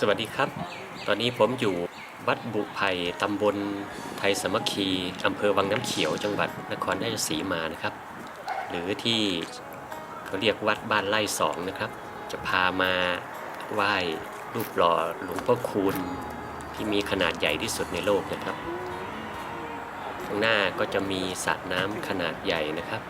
สวัสดีครับ ตอนนี้ผมอยู่วัดบุไผ่ตำบลไทยสมัคคีอำเภอวังน้ำเขียว จังหวัดนครราชสีมานะครับ หรือที่เขาเรียกวัดบ้านไร่สองนะครับ จะพามาไหว้รูปหล่อหลวงพ่อคูณที่มีขนาดใหญ่ที่สุดในโลกนะครับ ข้างหน้าก็จะมีสระน้ำขนาดใหญ่นะครับ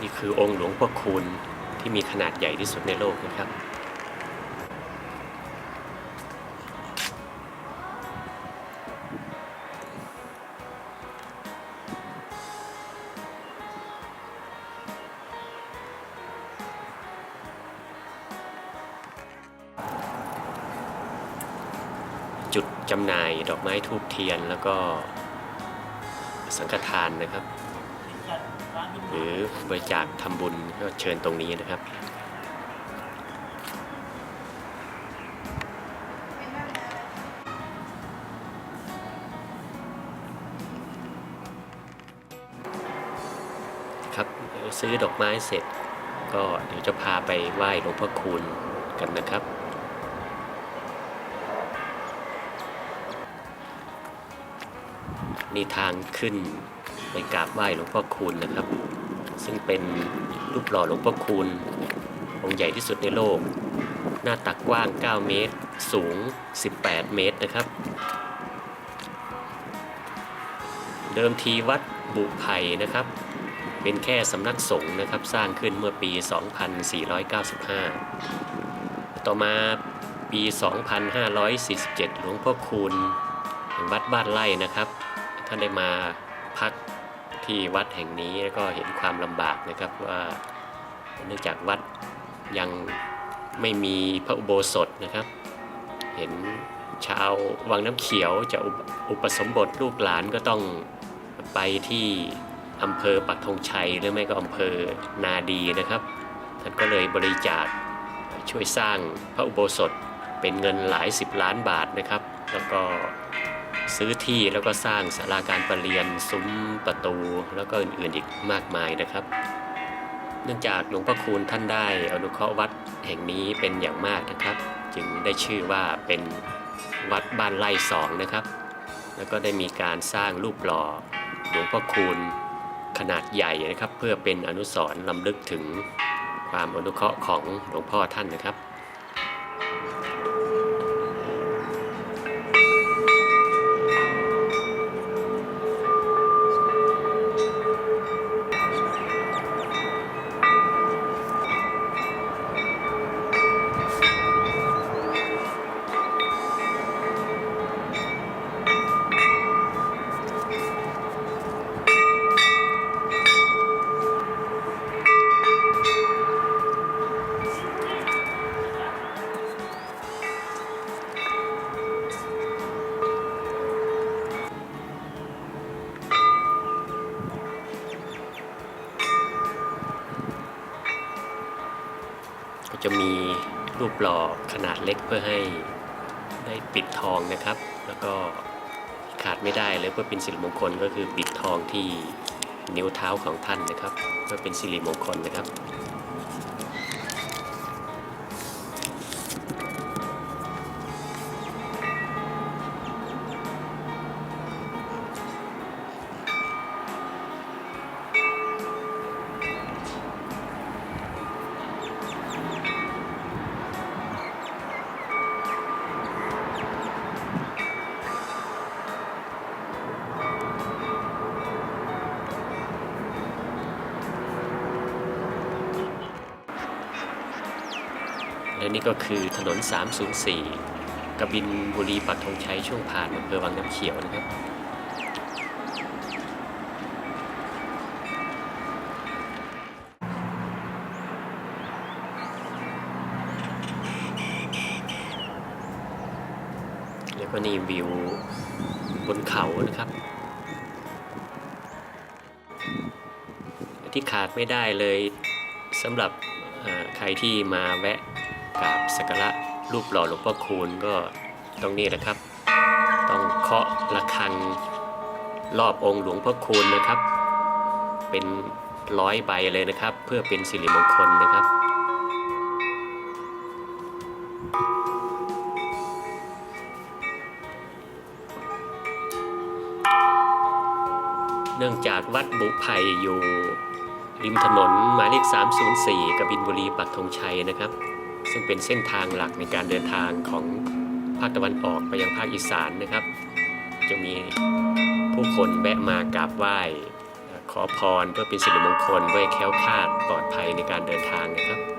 นี่คือองค์หลวงพ่อคูณที่มีขนาดใหญ่ที่สุดในโลกนะครับ จุดจำหน่ายดอกไม้ทูบเทียนแล้วก็สังฆทานนะครับ หรือบริจาคทำบุญก็เชิญตรงนี้นะครับ ครับซื้อดอกไม้เสร็จ ก็เดี๋ยวจะพาไปไหว้หลวงพ่อคูณกันนะครับนี่ทางขึ้น ไปกราบไหว้หลวงพ่อคูณนะครับ ซึ่งเป็นรูปหล่อหลวงพ่อคูณองค์ใหญ่ที่สุดในโลก หน้าตักกว้าง 9 เมตร สูง 18 เมตรนะครับ เดิมทีวัดบุไผ่นะครับ เป็นแค่สำนักสงฆ์นะครับ สร้างขึ้นเมื่อปี 2495 ต่อมาปี 2547 หลวงพ่อคูณแห่งวัดบ้านไร่นะครับ ท่านได้มาพัก ที่วัดแห่งนี้แล้วก็เห็นความลำบากนะครับว่าเนื่องจากวัดยังไม่มีพระอุโบสถนะครับ เห็นชาววังน้ำเขียวจะอุปอุปสมบทลูกหลานก็ต้องไปที่อำเภอปักธงชัยหรือไม่ก็อำเภอนาดีนะครับ ท่านก็เลยบริจาคช่วยสร้างพระอุโบสถเป็นเงินหลายสิบล้านบาทนะครับ แล้วก็ ซื้อที่แล้วก็สร้างศาลาการประเรียนซุ้มประตูแล้วก็อื่นๆอีกมากมายนะครับ เนื่องจากหลวงพ่อคูณท่านได้อนุเคราะห์วัดแห่งนี้เป็นอย่างมากนะครับ จึงได้ชื่อว่าเป็นวัดบ้านไร่สองนะครับ แล้วก็ได้มีการสร้างรูปหล่อหลวงพ่อคูณขนาดใหญ่นะครับ เพื่อเป็นอนุสรณ์ลำลึกถึงความอนุเคราะห์ของหลวงพ่อท่านนะครับ จะมีรูปหล่อขนาดเล็กเพื่อให้ได้ปิดทองนะครับ แล้วก็ขาดไม่ได้เลยเพื่อเป็นสิริมงคลก็คือปิดทองที่นิ้วเท้าของท่านนะครับเพื่อเป็นสิริมงคลนะครับ และนี่ก็คือถนน 304 กบินบุรีปักธงชัยช่วงผ่านอำเภอวังน้ำเขียวนะครับ แล้วก็นี่วิวบนเขานะครับที่ขาดไม่ได้เลยสำหรับใครที่มาแวะ กราบสักการะรูปหล่อหลวงพ่อคูณก็ตรงนี้แหละครับ ต้องเคาะระฆังรอบองค์หลวงพ่อคูณนะครับ เป็นร้อยใบเลยนะครับ เพื่อเป็นสิริมงคลนะครับเนื่องจากวัดบุไผ่อยู่ ริมถนนหมายเลข 304กบินบุรีปักธงชัยนะครับ ซึ่งเป็นเส้นทางหลักในการเดินทางของภาคตะวันออกไปยังภาคอีสานนะครับ จะมีผู้คนแวะมากราบไหว้ขอพรเพื่อเป็นสิริมงคลด้วยแค้วคลาดปลอดภัยในการเดินทางนะครับ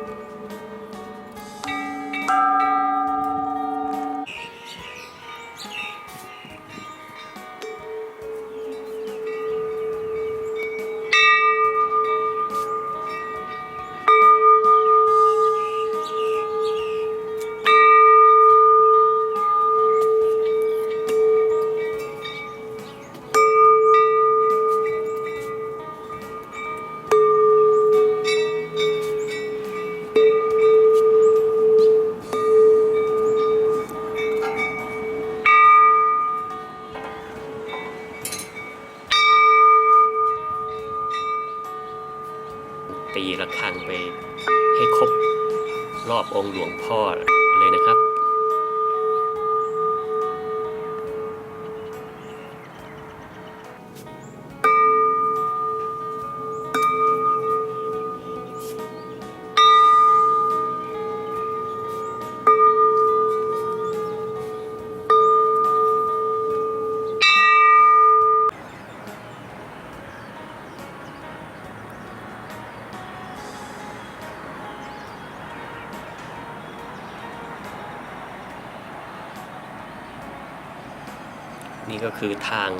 รอบองค์หลวงพ่อ นี่ก็คือทาง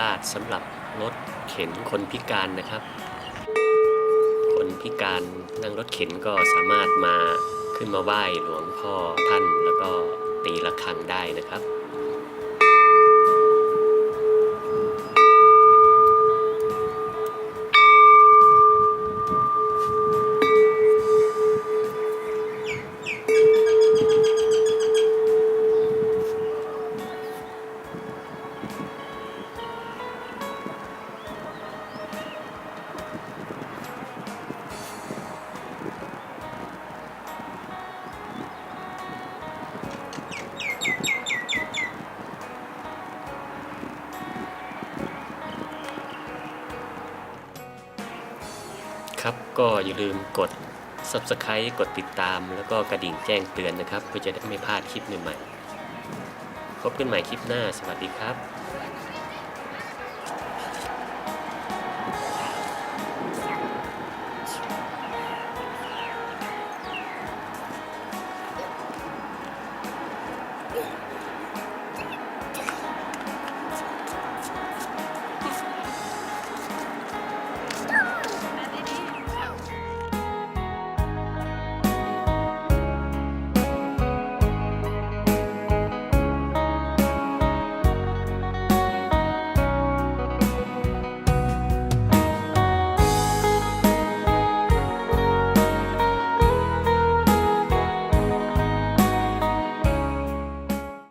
ลาดสำหรับรถเข็นคนพิการนะครับ คนพิการนั่งรถเข็นก็สามารถมาขึ้นมาไหว้หลวงพ่อท่านแล้วก็ตีระฆังได้นะครับครับ ก็อย่าลืมกด Subscribe กดติดตาม แล้วก็กระดิ่งแจ้งเตือนนะครับ เพื่อจะได้ไม่พลาดคลิปใหม่ๆพบกันใหม่คลิปหน้า สวัสดีครับ